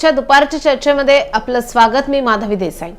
च्या दुपारच्या चर्चेमध्ये आपलं स्वागत मी माधवी देसाई.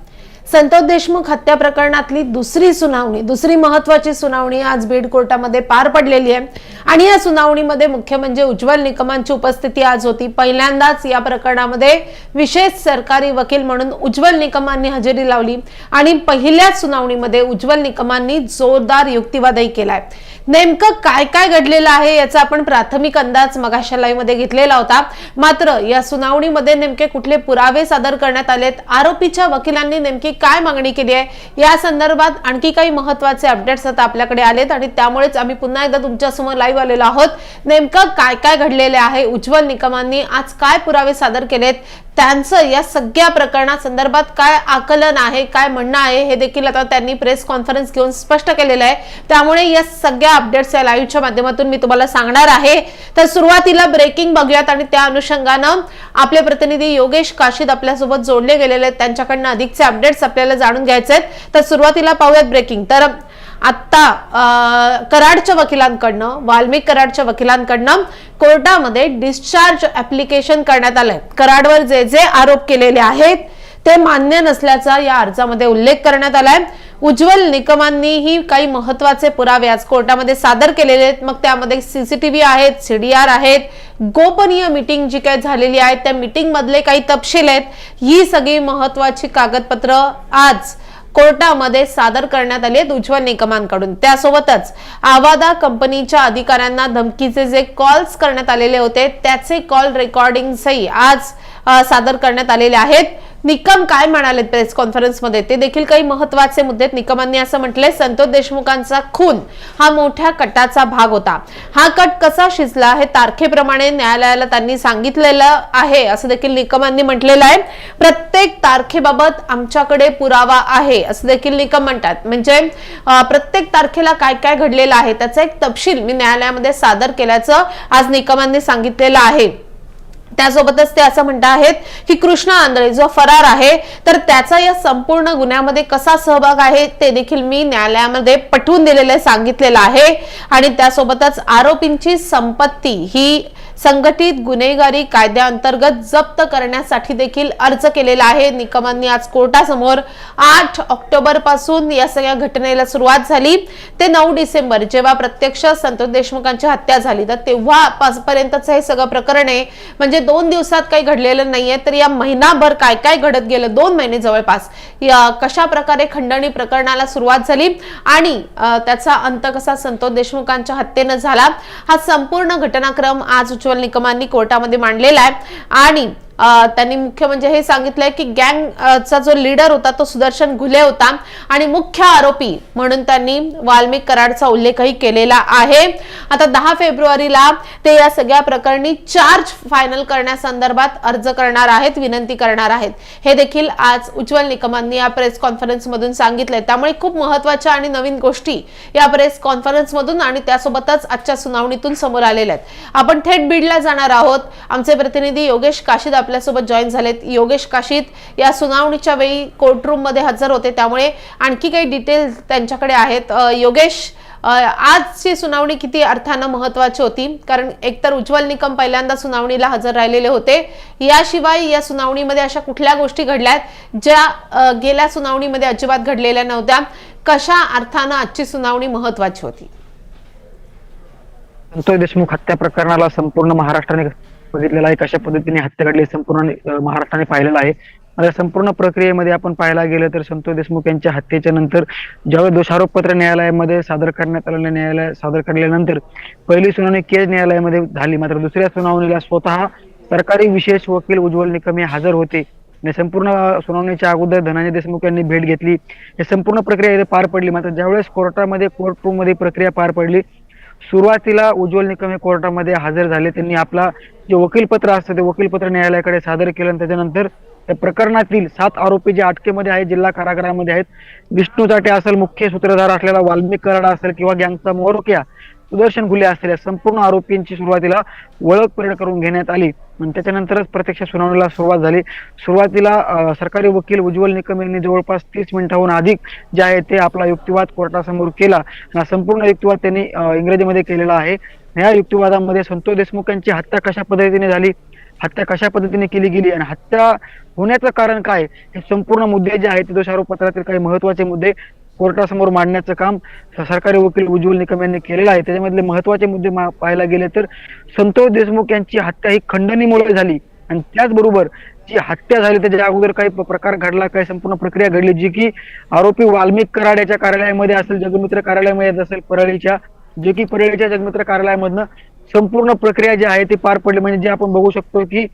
संतोष देशमुख हत्या प्रकरणातली दुसरी सुनावणी दुसरी महत्वाची सुनावणी आज बीड कोर्टामध्ये पार पडलेली आहे. आणि या सुनावणीमध्ये मुख्य म्हणजे उज्ज्वल निकमांची उपस्थिती आज होती. पहिल्यांदाच या प्रकरणामध्ये विशेष सरकारी वकील म्हणून उज्ज्वल निकमांनी हजेरी लावली. आणि पहिल्याच सुनावणीमध्ये उज्ज्वल निकमांनी जोरदार युक्तिवादही केलाय. नेमकं काय काय घडलेलं आहे याचा आपण प्राथमिक अंदाज मगाशा घेतलेला होता. मात्र या सुनावणीमध्ये नेमके कुठले पुरावे सादर करण्यात आलेत? आरोपीच्या वकिलांनी नेमकी काय मागणी केली आहे? या संदर्भात आणखी काही महत्त्वाचे अपडेट्स आता आपल्याकडे आलेत आणि त्यामुळेच आम्ही पुन्हा एकदा तुमच्यासमोर लाईव्ह आलेलो आहोत. नेमकं काय काय घडलेले आहे? उज्ज्वल निकमांनी आज काय पुरावे सादर केलेत? त्यांचं या सगळ्या प्रकरणासंदर्भात काय आकलन आहे? काय म्हणणं आहे? हे देखील आता त्यांनी प्रेस कॉन्फरन्स घेऊन स्पष्ट केलेलं आहे. त्यामुळे या सगळ्या अपडेट्स या लाईव्हच्या माध्यमातून मी तुम्हाला सांगणार आहे. तर सुरुवातीला ब्रेकिंग बघूयात आणि त्या अनुषंगानं आपले प्रतिनिधी योगेश काशीद आपल्यासोबत जोडले गेलेले आहेत. त्यांच्याकडनं अधिकचे अपडेट्स आपल्याला जाणून घ्यायचे आहेत. तर सुरुवातीला पाहूयात ब्रेकिंग तर आत्ता अं, कराडच्या वकिलांकडनं वाल्मिक कराडच्या वकिलांकडनं कोर्टामध्ये डिस्चार्ज ऍप्लिकेशन करण्यात आलंय. कराडवर जे जे आरोप केलेले आहेत ते मान्य नसल्याचा या अर्जामध्ये उल्लेख करण्यात आलाय. उज्ज्वल निकमांनीही काही महत्त्वाचे पुरावे आज कोर्टामध्ये सादर केलेले आहेत. मग त्यामध्ये सीसीटीव्ही आहेत सीडीआर आहेत गोपनीय मीटिंग जी काही झालेली आहे त्या मीटिंग मधले काही तपशील आहेत. ही सगळी महत्वाची कागदपत्र आज कोर्टामध्ये सादर करण्यात आली आहेत उज्ज्वल निकमांकडून. त्यासोबतच आवादा कंपनीच्या अधिकाऱ्यांना धमकीचे जे कॉल्स करण्यात आलेले होते त्याचे कॉल रेकॉर्डिंगही आज सादर करण्यात आलेले आहेत. निकम काय म्हणाले प्रेस कॉन्फरन्समध्ये ते देखील काही महत्त्वाचे मुद्दे निकमांनी असं म्हटलंय. संतोष देशमुखांचा खून हा मोठ्या कटाचा भाग होता. हा कट कसा शिजला हे तारखेप्रमाणे न्यायालयाला त्यांनी सांगितलेलं आहे असं देखील निकमांनी म्हटलेलं आहे. प्रत्येक तारखेबाबत आमच्याकडे पुरावा आहे असं देखील निकम म्हणतात. म्हणजे प्रत्येक तारखेला काय काय घडलेलं आहे त्याचा एक तपशील मी न्यायालयामध्ये सादर केल्याचं आज निकमांनी सांगितलेलं आहे. त्यासोबतच ते असं म्हणत आहेत की कृष्णा आंधळे जो फरार आहे तर त्याचा या संपूर्ण गुन्ह्यामध्ये कसा सहभाग आहे ते देखील मी न्यायालयामध्ये पटवून दिलेले सांगितलेलं आहे. आणि त्यासोबतच आरोपींची संपत्ती ही संघटित गुन्हेगारी कायद्याअंतर्गत जप्त करण्यासाठी देखील अर्ज केलेला आहे. निकमांनी आज कोर्टासमोर आठ ऑक्टोबरपासून या सगळ्या घटनेला सुरुवात झाली. ते नऊ डिसेंबर जेव्हा प्रत्यक्ष संतोष देशमुखांची हत्या झाली तर तेव्हा पर्यंतचं हे सगळं प्रकरण आहे. म्हणजे दोन दिवसात काही घडलेलं नाहीये तर या महिनाभर काय काय घडत गेलं? दोन महिने जवळपास. या कशा प्रकारे खंडणी प्रकरणाला सुरुवात झाली आणि त्याचा अंत कसा संतोष देशमुखांच्या हत्येनं झाला? हा संपूर्ण घटनाक्रम आज उज्ज्वल निकमांनी कोर्टामध्ये मांडलेला आहे. आणि त्यांनी मुख्य म्हणजे हे सांगितलंय की गँगचा जो लीडर होता तो सुदर्शन घुले होता. आणि मुख्य आरोपी म्हणून त्यांनी वाल्मिक कराडचा उल्लेखही केलेला आहे. आता दहा फेब्रुवारीला ते या सगळ्या प्रकरणी चार्ज फायनल करण्यासंदर्भात अर्ज करणार आहेत विनंती करणार आहेत. हे देखील आज उज्ज्वल निकमांनी या प्रेस कॉन्फरन्स मधून सांगितलंय. त्यामुळे खूप महत्त्वाच्या आणि नवीन गोष्टी या प्रेस कॉन्फरन्स मधून आणि त्यासोबतच आजच्या सुनावणीतून समोर आलेल्या आहेत. आपण थेट बीडला जाणार आहोत. आमचे प्रतिनिधी योगेश काशीद आपल्यासोबत जॉईन झालेत योगेश काशीत. या सुनावणीच्या वेळी कोर्टरूममध्ये हजर होते त्यामुळे आणखी काही डिटेल्स त्यांच्याकडे आहेत. योगेश आजची सुनावणी किती अर्थानं महत्वाची होती? कारण एकतर उज्ज्वल निकम पहिल्यांदा सुनावणीला हजर राहिलेले होते. याशिवाय या सुनावणीमध्ये अशा कुठल्या गोष्टी घडल्या आहेत ज्या गेल्या सुनावणीमध्ये अजिबात घडलेल्या नव्हत्या? कशा अर्थानं आजची सुनावणी महत्वाची होती? संतोष देशमुख हत्या प्रकरणाला संपूर्ण महाराष्ट्राने बघितलेला आहे कशा पद्धतीने हत्या घडली संपूर्ण महाराष्ट्राने पाहिलेलं आहे. आता संपूर्ण प्रक्रियेमध्ये आपण पाहायला गेलं तर संतोष देशमुख यांच्या हत्येच्या नंतर ज्यावेळी दोषारोपपत्र न्यायालयामध्ये सादर करण्यात आलेलं न्यायालय सादर केल्यानंतर पहिली सुनावणी केज न्यायालयामध्ये झाली. मात्र दुसऱ्या सुनावणीला स्वतः सरकारी विशेष वकील उज्ज्वल निकम हे हजर होते. आणि संपूर्ण सुनावणीच्या अगोदर धनंजय देशमुख यांनी भेट घेतली. हे संपूर्ण प्रक्रिया इथे पार पडली. मात्र ज्यावेळेस कोर्टामध्ये कोर्ट रूममध्ये प्रक्रिया पार पडली सुरुवातीला उज्ज्वल निकम हे कोर्टामध्ये हजर झाले. त्यांनी आपला जे वकीलपत्र असतं ते वकीलपत्र न्यायालयाकडे सादर केलं आणि त्याच्यानंतर त्या प्रकरणातील सात आरोपी जे अटकेमध्ये आहेत जिल्हा कारागृहामध्ये आहेत विष्णू चाटे असेल मुख्य सूत्रधार असलेला वाल्मिक कराडा असेल किंवा गँगचा मोरक्या सुदर्शन घुले असलेल्या संपूर्ण आरोपींची सुरुवातीला ओळख परेड करून घेण्यात आली. आणि त्याच्यानंतरच प्रत्यक्ष सुनावणीला सुरुवात झाली. सुरुवातीला सरकारी वकील उज्ज्वल निकम यांनी जवळपास तीस मिनिटाहून अधिक जे आहे ते आपला युक्तिवाद कोर्टासमोर केला. हा संपूर्ण युक्तिवाद त्यांनी इंग्रजीमध्ये केलेला आहे. या युक्तिवादामध्ये संतोष देशमुख यांची हत्या कशा पद्धतीने झाली? हत्या कशा पद्धतीने केली गेली? आणि हत्या होण्याचं कारण काय? हे संपूर्ण मुद्दे जे आहेत ते काही महत्त्वाचे मुद्दे कोर्टासमोर मांडण्याचं काम सरकारी वकील उज्ज्वल निकम यांनी केलेलं आहे. त्याच्यामधले महत्त्वाचे मुद्दे पाहायला गेले तर संतोष देशमुख यांची हत्या ही खंडणीमुळे झाली. आणि त्याचबरोबर जी हत्या झाली त्याच्या अगोदर काही प्रकार घडला काही संपूर्ण प्रक्रिया घडली जी की आरोपी वाल्मिक कराड याच्या कार्यालयामध्ये असेल जगमित्र कार्यालयामध्ये असेल परळीच्या जे की परळीच्या जगमित्र कार्यालयामधनं संपूर्ण प्रक्रिया जी आहे ती पार पडली. म्हणजे जे आपण बघू शकतो की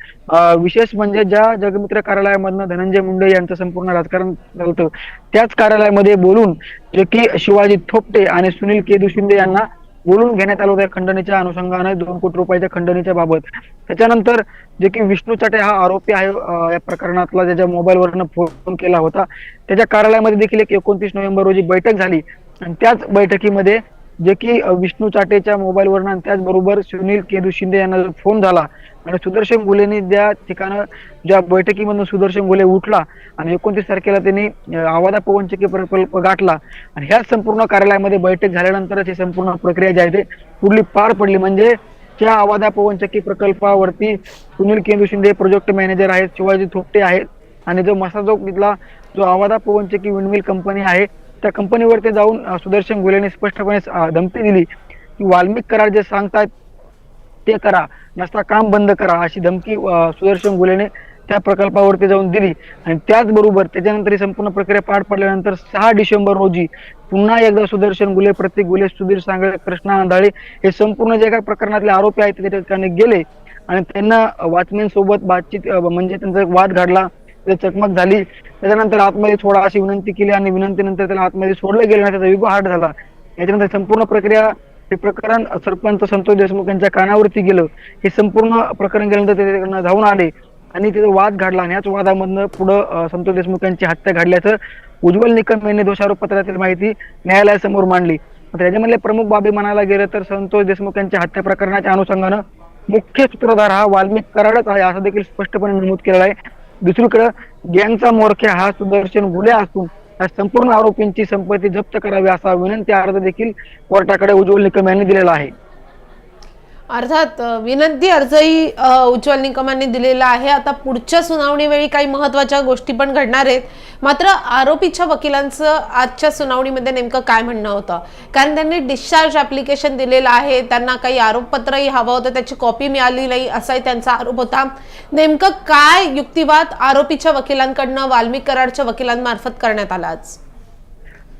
विशेष म्हणजे ज्या जगमित्र कार्यालयामधनं धनंजय मुंडे यांचं संपूर्ण राजकारण होतं त्याच कार्यालयामध्ये बोलून जे की शिवाजी थोपटे आणि सुनील केदू शिंदे यांना बोलून घेण्यात आलं होतं खंडणीच्या अनुषंगाने दोन कोटी रुपयाच्या खंडणीच्या बाबत. त्याच्यानंतर जे की विष्णू चाटे हा आरोपी आहे या प्रकरणातला ज्याच्या मोबाईलवरनं फोन केला होता. त्याच्या कार्यालयामध्ये देखील एक एकोणतीस नोव्हेंबर रोजी बैठक झाली. आणि त्याच बैठकीमध्ये जे की विष्णू चाटेच्या मोबाईलवरनं आणि त्याचबरोबर सुनील केदू शिंदे यांना जो फोन झाला आणि सुदर्शन गुलेनी ज्या ठिकाणं ज्या बैठकीमधून सुदर्शन गुले उठला आणि एकोणतीस तारखेला त्यांनी आवादा पवनचक्की प्रकल्प गाठला आणि ह्याच संपूर्ण कार्यालयामध्ये बैठक झाल्यानंतरच ही संपूर्ण प्रक्रिया जी आहे ते पुढली पार पडली. म्हणजे त्या आवादा पवनचक्की प्रकल्पावरती सुनील केंदू शिंदे प्रोजेक्ट मॅनेजर आहेत शिवाजी थोपटे आहेत आणि जो मसाजोग इथला जो आवादा पवनचक्की विंडमिल कंपनी आहे त्या कंपनीवर ते जाऊन सुदर्शन गुलेने स्पष्टपणे धमकी दिली की वाल्मिक करार जे सांगतात ते करा नसता काम बंद करा अशी धमकी सुदर्शन गुलेने त्या प्रकल्पावरती जाऊन दिली. आणि त्याचबरोबर त्याच्यानंतर ही संपूर्ण प्रक्रिया पार पडल्यानंतर सहा डिसेंबर रोजी पुन्हा एकदा सुदर्शन गुले प्रतीक गुले सुधीर सांगळे कृष्णा आंधळे हे संपूर्ण जे काही प्रकरणातले आरोपी आहेत ते त्या ठिकाणी गेले. आणि त्यांना वाचमेन सोबत बातचीत म्हणजे त्यांचा एक वाद घडला. चकमक झाली. त्याच्यानंतर आतमध्ये सोडा अशी विनंती केली आणि विनंतीनंतर त्याला आतमध्ये सोडलं गेलं आणि त्याचा विगो हार्ट झाला. याच्यानंतर संपूर्ण प्रक्रिया हे प्रकरण सरपंच संतोष देशमुख यांच्या कानावरती गेलं. हे संपूर्ण प्रकरण गेल्यानंतर त्याच्याकडनं धावून जाऊन आले आणि तिथे वाद घडला आणि याच वादामधनं पुढं संतोष देशमुख यांची हत्या घडल्याचं उज्ज्वल निकम यांनी दोषारोप पत्रातील माहिती न्यायालयासमोर मांडली. त्याच्यामधल्या याच्यामधले प्रमुख बाबी म्हणायला गेलं तर संतोष देशमुख यांच्या हत्या प्रकरणाच्या अनुषंगानं मुख्य सूत्रधार हा वाल्मिक कराडच आहे असं देखील स्पष्टपणे नमूद केलेलं आहे. दुसरीकडे गँगचा मोरख्या हा सुदर्शन गुले असून या संपूर्ण आरोपींची संपत्ती जप्त करावी असा विनंती अर्ज देखील कोर्टाकडे उज्ज्वल निकम यांनी दिलेला आहे. अर्थात विनंती अर्जही उज्ज्वल निकमांनी दिलेला आहे. आता पुढच्या सुनावणीवेळी काही महत्त्वाच्या गोष्टी पण घडणार आहेत. मात्र आरोपीच्या वकिलांचं आजच्या सुनावणीमध्ये नेमकं काय म्हणणं होतं? कारण त्यांनी डिस्चार्ज ऍप्लिकेशन दिलेलं आहे. त्यांना काही आरोपपत्रही हवं होतं. त्याची कॉपी मिळाली नाही असाही त्यांचा आरोप होता. नेमकं काय युक्तिवाद आरोपीच्या वकिलांकडनं वाल्मिक कराडच्या वकिलांमार्फत करण्यात आला आज?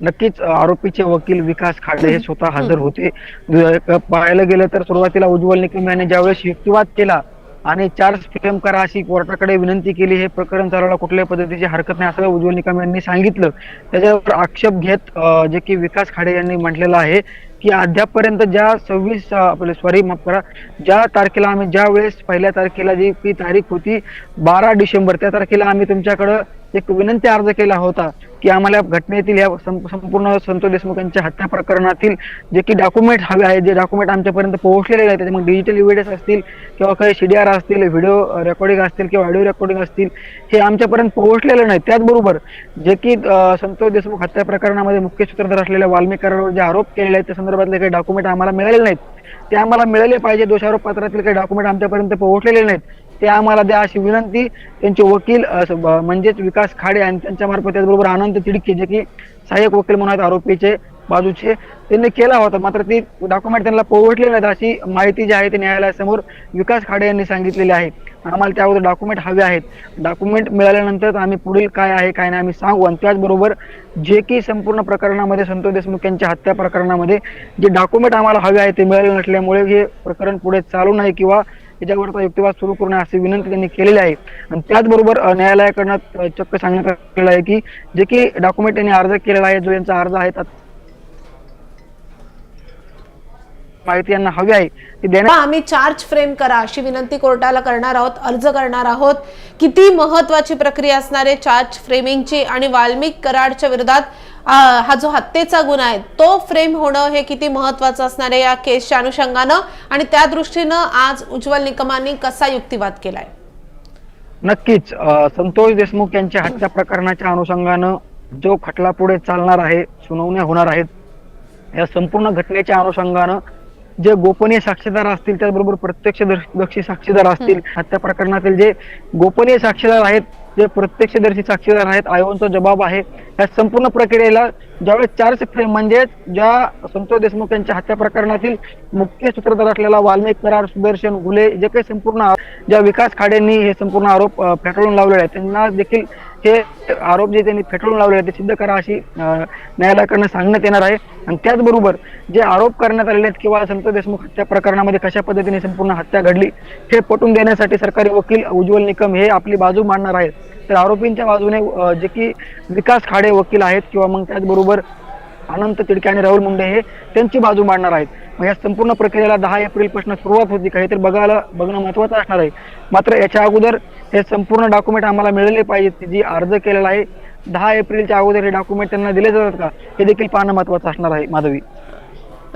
नक्कीच आरोपीचे वकील विकास खाडे हे स्वतः हजर होते. पाहायला गेलं तर सुरुवातीला उज्ज्वल निकम यांनी ज्यावेळेस युक्तिवाद केला आणि चार्ज फ्रेम करा अशी कोर्टाकडे विनंती केली हे प्रकरण चालवला कुठल्याही पद्धतीची हरकत नाही असं उज्ज्वल निकम यांनी सांगितलं. त्याच्यावर आक्षेप घेत जे की विकास खाडे यांनी म्हटलेलं आहे की अद्यापपर्यंत ज्या सव्वीस आपले सॉरी माफ करा ज्या तारखेला आम्ही ज्या वेळेस पहिल्या तारखेला जी की तारीख होती बारा डिसेंबर त्या तारखेला आम्ही तुमच्याकडं एक विनंती अर्ज केला होता की आम्हाला घटनेतील या संपूर्ण संतोष देशमुख यांच्या हत्या प्रकरणातील जे की डॉक्युमेंट हवे आहेत जे डॉक्युमेंट आमच्यापर्यंत पोहोचलेले आहेत त्याच्यामध्ये डिजिटल इव्हिडन्स असतील किंवा काही सीडीआर असतील व्हिडिओ रेकॉर्डिंग असतील किंवा ऑडिओ रेकॉर्डिंग असतील हे आमच्यापर्यंत पोहोचलेले नाही. त्याचबरोबर जे की संतोष देशमुख हत्या प्रकरणामध्ये मुख्य सूत्रधार असलेल्या वाल्मिक जे आरोप केलेले आहेत त्या संदर्भातले काही डॉक्युमेंट आम्हाला मिळाले नाहीत. ते आम्हाला मिळाले पाहिजे दोषारोप पत्रातील काही डॉक्युमेंट आमच्यापर्यंत पोहोचलेले नाहीत. ते आम्हाला द्या अशी विनंती. त्यांचे वकील म्हणजेच विकास खाडे आणि त्यांच्या मार्फत त्याचबरोबर आनंद तिडके जे की सहाय्यक वकील म्हणून आहेत आरोपीचे बाजूचे त्यांनी केला होता. मात्र ती डॉक्युमेंट त्यांना पोहोचले नाहीत अशी माहिती जी आहे ती न्यायालयासमोर विकास खाडे यांनी सांगितलेली आहे. आम्हाला त्यावर डॉक्युमेंट हवे आहेत. डॉक्युमेंट मिळाल्यानंतर आम्ही पुढील काय आहे काय नाही आम्ही सांगू. आणि त्याचबरोबर जे की संपूर्ण प्रकरणामध्ये संतोष देशमुख यांच्या हत्या प्रकरणामध्ये जे डॉक्युमेंट आम्हाला हवे आहे ते मिळाले नसल्यामुळे हे प्रकरण पुढे चालू नाही किंवा याच्यावरचा युक्तिवाद सुरू करू अशी विनंती त्यांनी केलेली आहे. आणि त्याचबरोबर न्यायालयाकडनं चक्क सांगण्यात आलेलं आहे की जे की डॉक्युमेंट त्यांनी अर्ज केलेला आहे जो यांचा अर्ज आहे माहिती यांना हवी आहे. ती देण्या आम्ही चार्ज फ्रेम करा अशी विनंती कोर्टाला करणार आहोत अर्ज करणार आहोत. किती महत्वाची प्रक्रिया असणारे चार्ज फ्रेमिंगची आणि वाल्मिक कराडच्या विरोधात? हा जो हत्येचा गुन्हा आहे तो फ्रेम होणं हे किती महत्वाचं असणार आहे या केसच्या अनुषंगानं? आणि त्या दृष्टीनं आज उज्ज्वल निकमांनी कसा युक्तिवाद केलाय? नक्कीच. संतोष देशमुख यांच्या हत्या प्रकरणाच्या अनुषंगानं जो खटला पुढे चालणार आहे सुनावण्या होणार आहेत या संपूर्ण घटनेच्या अनुषंगानं जे गोपनीय साक्षीदार असतील त्याचबरोबर प्रत्यक्षदर्शी साक्षीदार असतील हत्या प्रकरणातील जे गोपनीय साक्षीदार आहेत जे प्रत्यक्षदर्शी साक्षीदार आहेत आयोगांचा जबाब आहे या संपूर्ण प्रक्रियेला ज्यावेळेस चार्ज फ्रेम म्हणजेच ज्या संतोष देशमुख यांच्या हत्या प्रकरणातील मुख्य सूत्रधार असलेला वाल्मिक करार सुदर्शन घुले जे काही संपूर्ण ज्या विकास खाडेंनी हे संपूर्ण आरोप फेटाळून लावलेले आहेत. त्यांना देखील हे आरोप जे त्यांनी फेटाळून लावले आहेत ते सिद्ध करा अशी न्यायालयाकडनं सांगण्यात येणार आहे. आणि त्याचबरोबर जे आरोप करण्यात आलेले आहेत किंवा संतोष देशमुख हत्या प्रकरणामध्ये कशा पद्धतीने संपूर्ण हत्या घडली हे पटवून देण्यासाठी सरकारी वकील उज्ज्वल निकम हे आपली बाजू मांडणार आहेत. तर आरोपींच्या बाजूने जे की विकास खाडे वकील आहेत किंवा मग त्याचबरोबर अनंत तिडके आणि राहुल मुंडे हे त्यांची बाजू मांडणार आहेत. मग या संपूर्ण प्रक्रियेला दहा एप्रिलपासून सुरुवात होती काही तर बघायला बघणं महत्वाचं असणार आहे. मात्र याच्या अगोदर हे संपूर्ण डॉक्युमेंट आम्हाला मिळाले पाहिजेत. जी अर्ज केलेला आहे दहा एप्रिलच्या अगोदर हे डॉक्युमेंट त्यांना दिले जातात का हे देखील पाहणं महत्वाचं असणार आहे माधवी.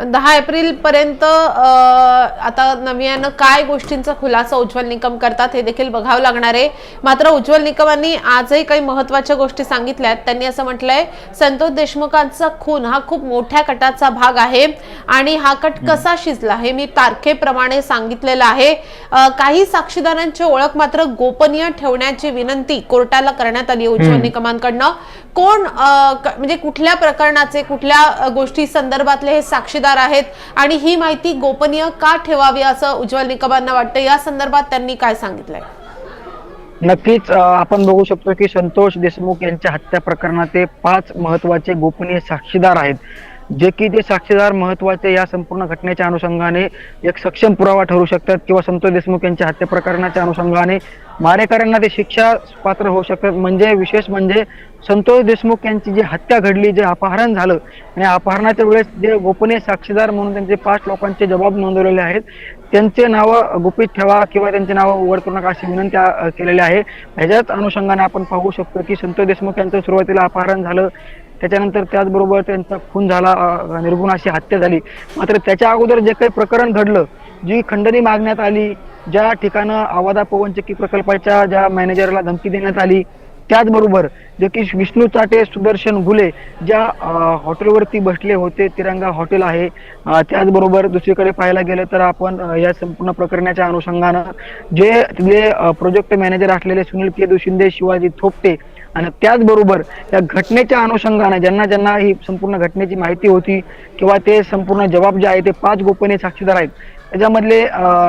दहा एप्रिल पर्यंत आता नव्यानं काय गोष्टींचा खुलासा उज्ज्वल निकम करतात हे देखील बघावं लागणार आहे. मात्र उज्ज्वल निकमांनी आजही काही महत्त्वाच्या गोष्टी सांगितल्यात. त्यांनी असं म्हटलंय संतोष देशमुखांचा खून हा खूप मोठ्या कटाचा भाग आहे आणि हा कट कसा शिजला हे मी तारखेप्रमाणे सांगितलेलं आहे. काही साक्षीदारांची ओळख मात्र गोपनीय ठेवण्याची विनंती कोर्टाला करण्यात आली उज्ज्वल निकमांकडनं. कोण म्हणजे कुठल्या प्रकरणाचे कुठल्या गोष्टी संदर्भातले हे साक्षीदार आहेत. आणि ही माहिती गोपनीय का ठेवावी असं उज्ज्वल निकमांना वाटतं? या संदर्भात त्यांनी काय सांगितलंय? नक्कीच आपण बघू शकतो की संतोष देशमुख यांच्या हत्या प्रकरणात ते पाच महत्त्वाचे गोपनीय साक्षीदार आहेत. जे की जे साक्षीदार महत्त्वाचे या संपूर्ण घटनेच्या अनुषंगाने एक सक्षम पुरावा ठरू शकतात किंवा संतोष देशमुख यांच्या हत्या प्रकरणाच्या अनुषंगाने मारेकऱ्यांना ते शिक्षा पात्र होऊ शकतात. म्हणजे विशेष म्हणजे संतोष देशमुख यांची जी हत्या घडली जे अपहरण झालं आणि अपहरणाच्या वेळेस जे गोपनीय साक्षीदार म्हणून त्यांचे पाच लोकांचे जबाब नोंदवलेले आहेत त्यांचे नावं गुपित ठेवा किंवा त्यांचे नावं उघड करू नका अशी विनंती केलेली आहे. ह्याच्याच अनुषंगाने आपण पाहू शकतो की संतोष देशमुख यांचं सुरुवातीला अपहरण झालं. त्याच्यानंतर त्याचबरोबर त्यांचा खून झाला निर्गुण अशी हत्या झाली. मात्र त्याच्या अगोदर जे काही प्रकरण घडलं जी खंडणी मागण्यात आली ज्या ठिकाणं आवादा पवनचक्की प्रकल्पाच्या ज्या मॅनेजरला धमकी देण्यात आली त्याचबरोबर जे की विष्णू चाटे सुदर्शन घुले ज्या हॉटेलवरती बसले होते तिरंगा हॉटेल आहे. त्याचबरोबर दुसरीकडे पाहायला गेलं तर आपण या संपूर्ण प्रकरणाच्या अनुषंगानं जे तिथले प्रोजेक्ट मॅनेजर असलेले सुनील केदू शिंदे शिवाजी थोपटे आणि त्याचबरोबर या घटनेच्या अनुषंगाने ज्यांना ज्यांना ही संपूर्ण घटनेची माहिती होती किंवा ते संपूर्ण जबाब जे आहे ते पाच गोपनीय साक्षीदार आहेत त्याच्यामधले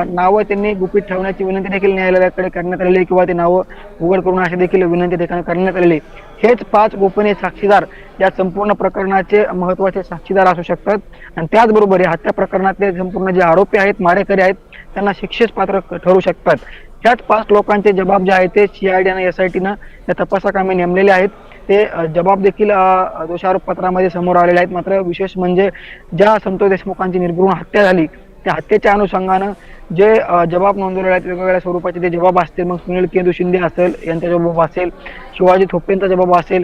नावं त्यांनी गुपित ठेवण्याची विनंती देखील न्यायालयाकडे करण्यात आलेली किंवा ते नावं उघड करून अशी देखील विनंती देखील करण्यात आलेली हेच पाच गोपनीय साक्षीदार या संपूर्ण प्रकरणाचे महत्त्वाचे साक्षीदार असू शकतात. आणि त्याचबरोबर या हत्या प्रकरणातले संपूर्ण जे आरोपी आहेत मारेकरी आहेत त्यांना शिक्षेस पात्र ठरू शकतात. ह्याच पाच लोकांचे जबाब जे आहेत ते सीआयडी आणि एसआयटीनं या तपासाकामी नेमलेले आहेत. ते जबाब देखील दोषारोप पत्रामध्ये समोर आलेले आहेत. मात्र विशेष म्हणजे ज्या संतोष देशमुखांची निर्गुण हत्या झाली त्या हत्येच्या अनुषंगानं जे जबाब नोंदवलेले आहेत वेगवेगळ्या स्वरूपाचे ते जबाब असतील मग सुनील केंदू शिंदे असेल यांचा जबाब असेल शिवाजी थोप्पेंचा जबाब असेल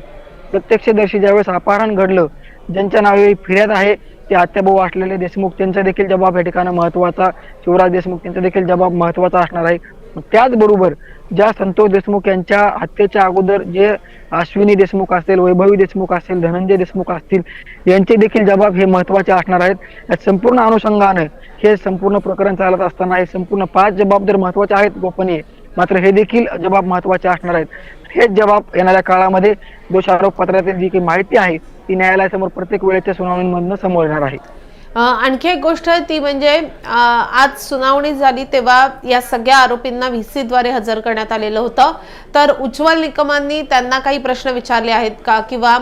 प्रत्यक्षदर्शी ज्यावेळेस अपहरण घडलं ज्यांच्या नावे फिर्याद आहे ते हत्याभाऊ असलेले देशमुख त्यांचा देखील जबाब या ठिकाणी महत्त्वाचा शिवराज देशमुख त्यांचा देखील जबाब महत्त्वाचा असणार आहे. त्याचबरोबर ज्या संतोष देशमुख यांच्या हत्येच्या अगोदर जे अश्विनी देशमुख असतील वैभवी देशमुख असतील धनंजय देशमुख असतील यांचे देखील जबाब हे महत्त्वाचे असणार आहेत. या संपूर्ण अनुषंगाने हे संपूर्ण प्रकरण चालत असताना हे संपूर्ण पाच जबाब जर महत्त्वाचे आहेत गोपनीय मात्र हे देखील जबाब महत्त्वाचे असणार आहेत. हेच जबाब येणाऱ्या काळामध्ये दोष आरोप पत्रातील जी काही माहिती आहे ती न्यायालयासमोर प्रत्येक वेळेच्या सुनावणीमधनं समोर येणार आहे. आणखी एक गोष्ट आहे ती म्हणजे आज सुनावणी झाली तेव्हा या सगळ्या आरोपींना व्ही द्वारे हजर करण्यात आलेलं होतं. तर उज्ज्वल निकमांनी त्यांना काही प्रश्न विचारले आहेत का? किंवा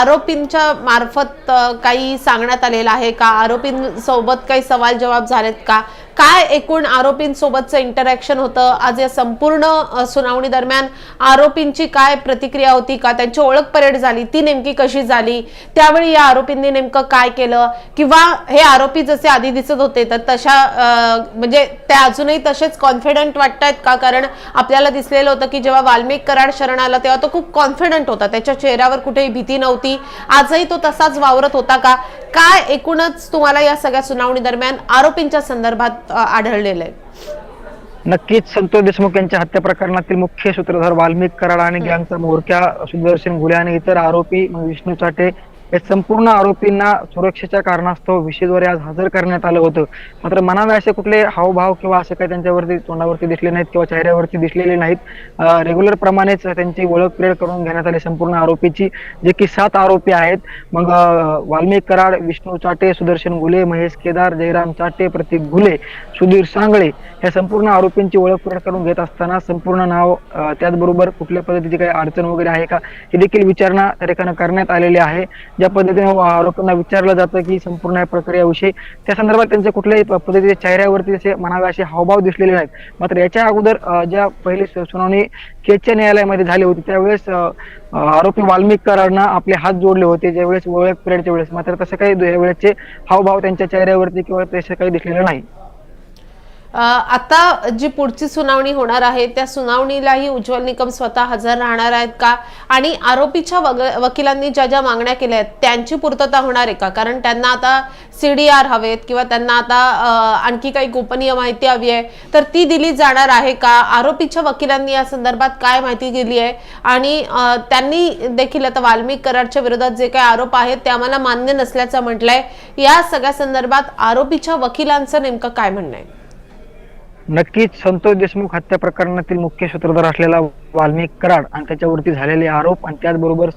आरोपींच्या मार्फत काही सांगण्यात आलेलं आहे का? आरोपींसोबत काही सवाल जवाब झालेत का? काय एकूण आरोपींसोबतचं इंटरॅक्शन होतं? आज या संपूर्ण सुनावणी दरम्यान आरोपींची काय प्रतिक्रिया होती का? त्यांची ओळख परेड झाली ती नेमकी कशी झाली? त्यावेळी या आरोपींनी नेमकं काय केलं? किंवा हे आरोपी जसे आधी दिसत होते तर तशा म्हणजे ते अजूनही तसेच कॉन्फिडंट वाटतायत का? कारण आपल्याला दिसलेलं होतं की जेव्हा वाल्मिक कराड शरण आला तेव्हा तो खूप कॉन्फिडंट होता. त्याच्या चेहऱ्यावर कुठेही भीती नव्हती. आजही तो तसाच वावरत होता का? काय एकूणच तुम्हाला या सगळ्या सुनावणी दरम्यान आरोपींच्या संदर्भात आढळलेलं आहे. नक्कीच संतोष देशमुख यांच्या हत्या प्रकरणातील मुख्य सूत्रधार वाल्मिक कराड आणि गँगचा मोरक्या सुदर्शन घुले आणि इतर आरोपी विष्णू चाटे या संपूर्ण आरोपींना सुरक्षेच्या कारणास्तव विशेषद्वारे आज हजर करण्यात आलं होतं. मात्र मनावे असे कुठले हावभाव किंवा असे काही त्यांच्यावरती तोंडावरती दिसले नाहीत किंवा चेहऱ्यावरती दिसलेले नाहीत. रेग्युलर प्रमाणेच त्यांची ओळख प्रेड करून घेण्यात आली संपूर्ण आरोपीची. जे की सात आरोपी आहेत. मग वाल्मिक कराड विष्णू चाटे सुदर्शन गुले महेश केदार जयराम चाटे प्रतीक घुले सुधीर सांगळे या संपूर्ण आरोपींची ओळख प्रेड करून घेत असताना संपूर्ण नाव त्याचबरोबर कुठल्या पद्धतीची काही अडचण वगैरे आहे का ही देखील विचारणा त्या ठिकाणी करण्यात आलेली आहे. ज्या पद्धतीने आरोपींना विचारलं जातं की संपूर्ण या प्रक्रियाविषयी त्या संदर्भात त्यांच्या कुठल्याही पद्धतीचे पद्धतीच्या चेहऱ्यावरती असे म्हणावे असे हावभाव दिसलेले नाहीत. मात्र याच्या अगोदर ज्या पहिली सु- सुनावणी केच्या न्यायालयामध्ये झाली होती त्यावेळेस आरोपी वाल्मिकरांना आपले हात जोडले होते ज्यावेळेस ओळख पिरियडच्या वेळेस. मात्र तसं काही वेळेचे हावभाव त्यांच्या चेहऱ्यावरती किंवा तसे काही दिसलेलं नाही. आता जी पुढची सुनावणी होणार आहे त्या सुनावणीलाही उज्ज्वल निकम स्वतः हजर राहणार आहेत का? आणि आरोपीच्या वग- वकिलांनी ज्या ज्या मागण्या केल्या आहेत त्यांची पूर्तता होणार आहे का? कारण त्यांना आता सीडीआर हवेत किंवा त्यांना आता आणखी काही गोपनीय माहिती हवी आहे. तर ती दिली जाणार आहे का? आरोपीच्या वकिलांनी या संदर्भात काय माहिती दिली आहे? आणि त्यांनी देखील आता वाल्मिक कराडच्या विरोधात जे काही आरोप आहेत ते आम्हाला मान्य नसल्याचं म्हटलंय. या सगळ्या संदर्भात आरोपीच्या वकिलांचं नेमकं काय म्हणणं आहे? नक्कीच संतोष देशमुख हत्या प्रकरणातील मुख्य सूत्रधार असलेला वाल्मिक कराड आणि त्याच्यावरती झालेले आरोप आणि त्याचबरोबर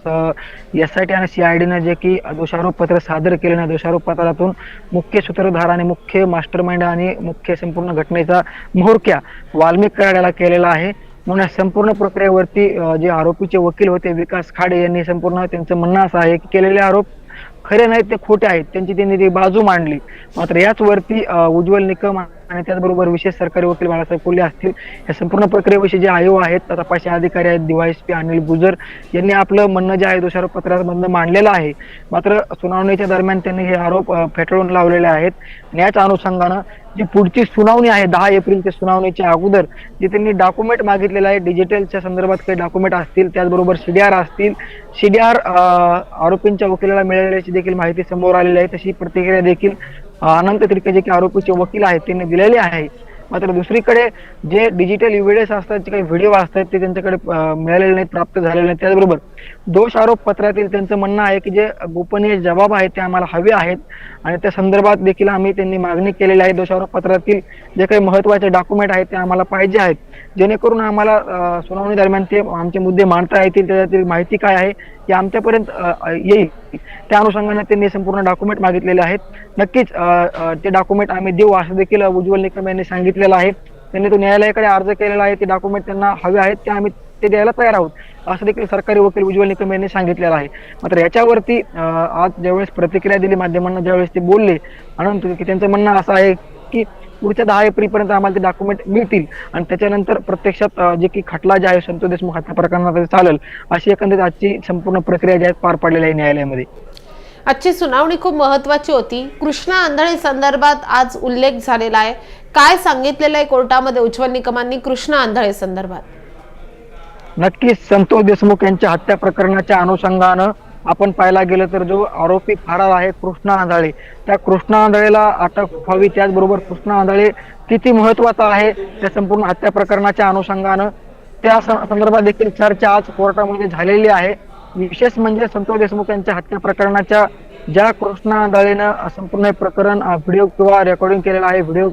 एस आय टी आणि सीआयडीने जे की दोषारोप पत्र सादर केले नाही दोषारोप पत्रातून मुख्य सूत्रधार आणि मुख्य मास्टर माइंड आणि मुख्य संपूर्ण घटनेचा म्होरक्या वाल्मिक कराड याला केलेला आहे. म्हणून या संपूर्ण प्रक्रियेवरती जे आरोपीचे वकील होते विकास खाडे यांनी संपूर्ण त्यांचं म्हणणं असं आहे की केलेले आरोप खरे नाहीत ते खोटे आहेत. त्यांची त्यांनी ती बाजू मांडली. मात्र याचवरती उज्ज्वल निकम आणि त्याचबरोबर विशेष सरकारी वकील बाळासाहेब कोल्हे असतील या संपूर्ण प्रक्रियेविषयी जे आयोग आहेत तपासणी अधिकारी आहेत डीवायएसपी अनिल गुजर यांनी आपलं म्हणणं जे आहे दोषारोप पत्रामधनं मांडलेलं आहे. मात्र सुनावणीच्या दरम्यान त्यांनी हे आरोप फेटाळून लावलेले आहेत. आणि याच अनुषंगानं जी पुढची सुनावणी आहे दहा एप्रिलच्या सुनावणीच्या अगोदर जे त्यांनी डॉक्युमेंट मागितलेलं आहे डिजिटलच्या संदर्भात काही डॉक्युमेंट असतील त्याचबरोबर सीडीआर असतील सीडीआर आरोपींच्या वकिलाला मिळाल्याची देखील माहिती समोर आलेली आहे. तशी प्रतिक्रिया देखील अनंत तिडके जे की आरोपीचे वकील आहेत त्यांनी दिलेले आहे. मात्र दुसरीकडे जे डिजिटल इव्हिडन्स असतात जे काही व्हिडिओ असतात ते त्यांच्याकडे मिळालेले नाहीत प्राप्त झालेले नाहीत त्याचबरोबर दोष आरोप पत्रातील त्यांचं म्हणणं आहे की जे गोपनीय जबाब आहेत ते आम्हाला हवे आहेत. आणि त्या संदर्भात देखील आम्ही त्यांनी मागणी केलेली आहे. दोष आरोप पत्रातील जे काही महत्त्वाचे डॉक्युमेंट आहेत ते आम्हाला पाहिजे आहेत. जेणेकरून आम्हाला सुनावणी दरम्यान ते आमचे मुद्दे मांडता येतील त्याच्यातील माहिती काय आहे ते आमच्यापर्यंत येईल. त्या अनुषंगाने त्यांनी संपूर्ण डॉक्युमेंट मागितलेले आहेत. नक्कीच ते डॉक्युमेंट आम्ही देऊ असं देखील उज्ज्वल निकम यांनी सांगितलेलं आहे. त्यांनी तो न्यायालयाकडे अर्ज केलेला आहे. ते डॉक्युमेंट त्यांना हवे आहेत ते आम्ही ते द्यायला तयार आहोत. असं देखील सरकारी वकील उज्ज्वल निकम यांनी सांगितलेलं आहे. मात्र याच्यावरती आज ज्यावेळेस प्रतिक्रिया दिली माध्यमांना ज्यावेळेस ते बोलले अनंत की त्यांचं म्हणणं असं आहे की पुढच्या दहा एप्रिल पर्यंत आम्हाला ते डॉक्युमेंट मिळतील. आणि त्याच्यानंतर प्रत्यक्षात जे की खटला जे आहे संतोष देशमुख हत्या प्रकरणात चालेल. अशी एकंदरीत आजची संपूर्ण प्रक्रिया जी आहे पार पडलेली आहे न्यायालयामध्ये. आजची सुनावणी खूप महत्वाची होती. कृष्णा आंधळे संदर्भात आज उल्लेख झालेला आहे. काय सांगितलेलं आहे कोर्टामध्ये उज्ज्वल निकमांनी कृष्णा आंधळे संदर्भात? नक्कीच संतोष देशमुख यांच्या हत्या प्रकरणाच्या अनुषंगानं आपण पाहायला गेलं तर जो आरोपी फरार आहे कृष्णा आंधळे. त्या कृष्णा आंधळेला अटक व्हावी त्याचबरोबर कृष्णा आंधळे किती महत्त्वाचा आहे त्या संपूर्ण हत्या प्रकरणाच्या अनुषंगानं त्या स- संदर्भात देखील चर्चा आज कोर्टामध्ये झालेली आहे. विशेष म्हणजे संतोष देशमुख यांच्या हत्या प्रकरणाच्या ज्या कृष्णा दळेनं संपूर्ण प्रकरण व्हिडिओ किंवा रेकॉर्डिंग केलेलं आहे व्हिडिओ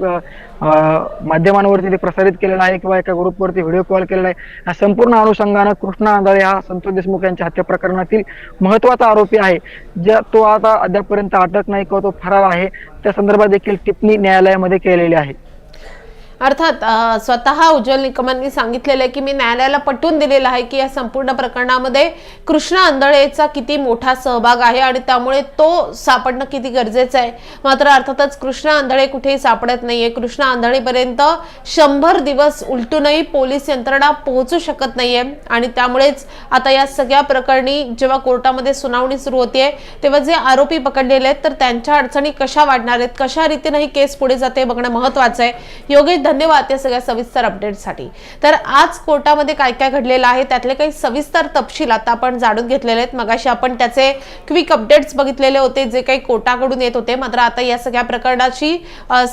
माध्यमांवरती ते प्रसारित केलेलं आहे किंवा एका ग्रुपवरती व्हिडिओ कॉल केलेला आहे. या संपूर्ण अनुषंगानं कृष्णा आंधळे हा संतोष देशमुख यांच्या हत्या प्रकरणातील महत्त्वाचा आरोपी आहे. ज्या तो आता अद्यापर्यंत अटक नाही किंवा तो फरार आहे. त्या संदर्भात देखील टिप्पणी न्यायालयामध्ये केलेली आहे. अर्थात स्वतः उज्ज्वल निकमांनी सांगितलेलं आहे की मी न्यायालयाला पटवून दिलेलं आहे की या संपूर्ण प्रकरणामध्ये कृष्णा आंधळेचा किती मोठा सहभाग आहे आणि त्यामुळे तो सापडणं किती गरजेचं आहे. मात्र अर्थातच कृष्णा आंधळे कुठेही सापडत नाहीये. कृष्णा आंधळेपर्यंत शंभर दिवस उलटूनही पोलीस यंत्रणा पोहोचू शकत नाहीये. आणि त्यामुळेच आता या सगळ्या प्रकरणी जेव्हा कोर्टामध्ये सुनावणी सुरू होतीये तेव्हा जे आरोपी पकडलेले आहेत तर त्यांच्या अडचणी कशा वाढणार आहेत? कशा रीतीने ही केस पुढे जाते बघणं महत्वाचं आहे. योगेश धन्यवाद या सगळ्या सविस्तर अपडेटसाठी तर आज कोर्टामध्ये काय काय घडलेलं आहे त्यातले काही सविस्तर तपशील आता आपण जाणून घेतलेले आहेत. मगाशी आपण त्याचे क्विक अपडेट्स बघितलेले होते जे काही कोर्टाकडून येत होते. मात्र आता या सगळ्या प्रकरणाची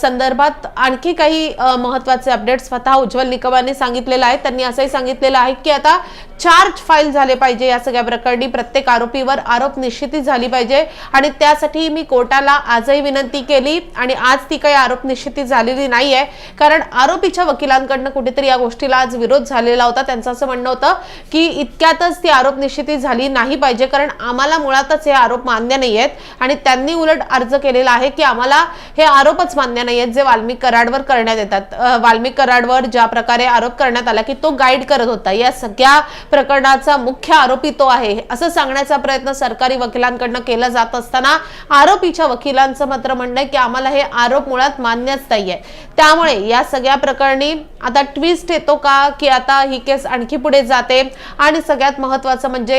संदर्भात आणखी काही महत्त्वाचे अपडेट स्वतः उज्ज्वल निकमाने सांगितलेलं आहे. त्यांनी असंही सांगितलेलं आहे की आता चार्ज फाईल झाले पाहिजे या सगळ्या प्रकरणी. प्रत्येक आरोपीवर आरोप निश्चिती झाली पाहिजे. आणि त्यासाठी मी कोर्टाला आजही विनंती केली आणि आज ती काही आरोप निश्चिती झालेली नाहीये. कारण आरोपीच्या वकिलांकडनं कुठेतरी या गोष्टीला आज विरोध झालेला होता. त्यांचं असं म्हणणं होतं की इतक्यातच ती आरोप निश्चिती झाली नाही पाहिजे कारण आम्हाला मुळातच हे आरोप मान्य नाही आहेत आणि त्यांनी उलट अर्ज केलेला आहे की आम्हाला हे आरोपच मान्य नाही आहेत जे वाल्मिक कराडवर करण्यात येतात. वाल्मिक कराडवर ज्या प्रकारे आरोप करण्यात आला की तो गाईड करत होता. या सगळ्या प्रकरणाचा मुख्य आरोपी तो आहे. असं सांगण्याचा प्रयत्न सरकारी वकिलांकडनं केला जात असताना आरोपीच्या वकिलांचं मात्र म्हणणं आहे की आम्हाला हे आरोप मुळात मान्यच नाहीये. त्यामुळे या सगळ्या प्रकरणी आता ट्विस्ट येतो का की आता ही केस आणखी पुढे जाते? आणि सगळ्यात महत्वाचं म्हणजे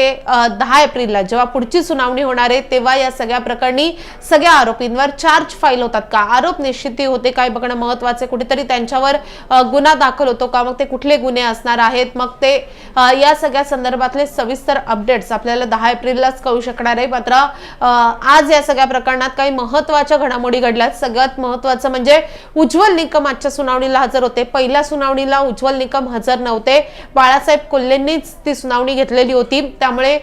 दहा एप्रिलला जेव्हा पुढची सुनावणी होणार आहे तेव्हा या सगळ्या प्रकरणी सगळ्या आरोपींवर चार्ज फाईल होतात का? आरोप निश्चिती होते काय बघणं महत्त्वाचे कुठेतरी त्यांच्यावर गुन्हा दाखल होतो का? मग ते कुठले गुन्हे असणार आहेत? मग ते या सगळ्या संदर्भातले सविस्तर अपडेट्स आपल्याला दहा एप्रिललाच कळू शकणार आहे. मात्र आज या सगळ्या प्रकरणात काही महत्त्वाच्या घडामोडी घडल्यात. सगळ्यात महत्वाचं म्हणजे उज्ज्वल निकम आजच्या सुनावणीला हजर होते. पहिल्या सुनावणीला उज्ज्वल निकम हजर नव्हते. बाळासाहेब कोल्हेंनीच ती सुनावणी घेतलेली होती. त्यामुळे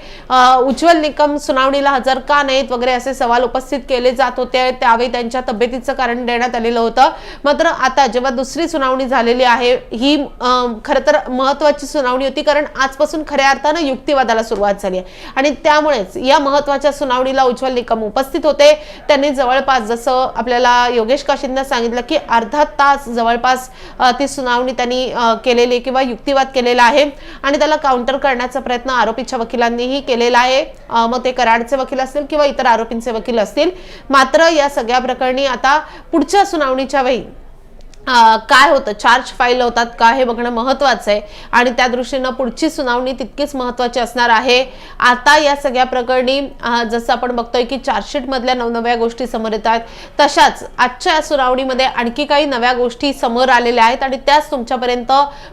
उज्ज्वल निकम सुनावणीला हजर का नाहीत वगैरे असे सवाल उपस्थित केले जात होते. त्यावेळी त्यांच्या तब्येतीचं कारण देण्यात आलेलं होतं. मात्र आता जेव्हा दुसरी सुनावणी झालेली आहे ही खरं तर महत्वाची सुनावणी होती कारण आजपासून खऱ्या अर्थानं युक्तिवादाला सुरुवात झाली आहे. आणि त्यामुळेच या महत्त्वाच्या सुनावणीला उज्ज्वल निकम उपस्थित होते. त्यांनी जवळपास जसं आपल्याला योगेश काशींना सांगितलं की अर्धा तास जवळपास जवळपास ती सुनावणी त्यांनी केलेली आहे किंवा युक्तिवाद केलेला आहे. आणि त्याला काउंटर करण्याचा प्रयत्न आरोपीच्या वकिलांनीही केलेला आहे. मग ते कराडचे वकील असतील किंवा इतर आरोपींचे वकील असतील. मात्र या सगळ्या प्रकरणी आता पुढच्या सुनावणीच्या वेळी काय होतं? चार्ज फाईल होतात का? हे बघणं महत्वाचं आहे. आणि त्या दृष्टीनं पुढची सुनावणी तितकीच महत्वाची असणार आहे. आता या सगळ्या प्रकरणी जसं आपण बघतोय की चार्जशीट मधल्या नवनव्या गोष्टी समोर येत आहेत. तशाच आजच्या या सुनावणीमध्ये आणखी काही नव्या गोष्टी समोर आलेल्या आहेत आणि त्याच तुमच्यापर्यंत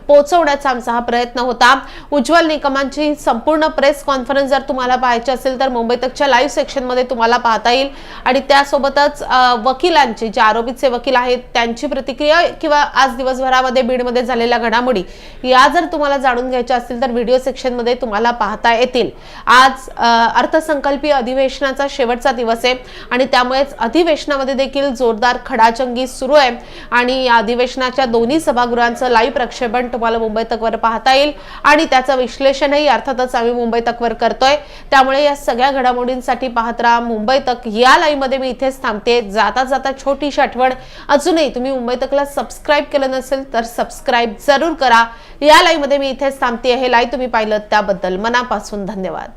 पोहोचवण्याचा आमचा हा प्रयत्न होता. उज्ज्वल निकमांची संपूर्ण प्रेस कॉन्फरन्स जर तुम्हाला पाहायची असेल तर मुंबई तकच्या लाईव्ह सेक्शनमध्ये तुम्हाला पाहता येईल. आणि त्यासोबतच वकिलांची जे आरोपीचे वकील आहेत त्यांची प्रतिक्रिया किंवा आज दिवसभरामध्ये बीडमध्ये झालेल्या घडामोडी या जर तुम्हाला जाणून घ्यायच्या असतील तर व्हिडिओ सेक्शनमध्ये तुम्हाला पाहता येतील. आज अर्थसंकल्पीय अधिवेशनाचा शेवटचा दिवस आहे आणि त्यामुळेच अधिवेशनामध्ये देखील जोरदार खडाचंगी सुरू आहे. आणि या अधिवेशनाच्या दोन्ही सभागृहांचं लाईव्ह प्रक्षेपण तुम्हाला मुंबई तकवर पाहता येईल. आणि त्याचं विश्लेषणही अर्थातच आम्ही मुंबई तकवर करतोय. त्यामुळे या सगळ्या घडामोडींसाठी पाहत राहा. मुंबई तक या लाईव्हमध्ये मी इथेच थांबते. जाता जाता छोटीशी आठवण. अजूनही तुम्ही मुंबई तकला सबस्क्राईब केलं नसेल तर सबस्क्राईब जरूर करा. या लाईव्हमध्ये मी इथेच थांबते हे लाईव्ह तुम्ही पाहिलं त्याबद्दल मनापासून धन्यवाद.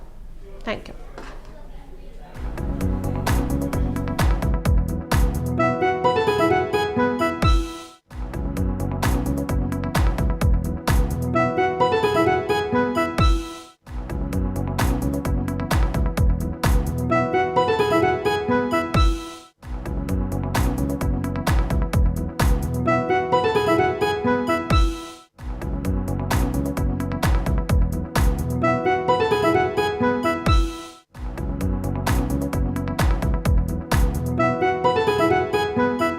थँक्यू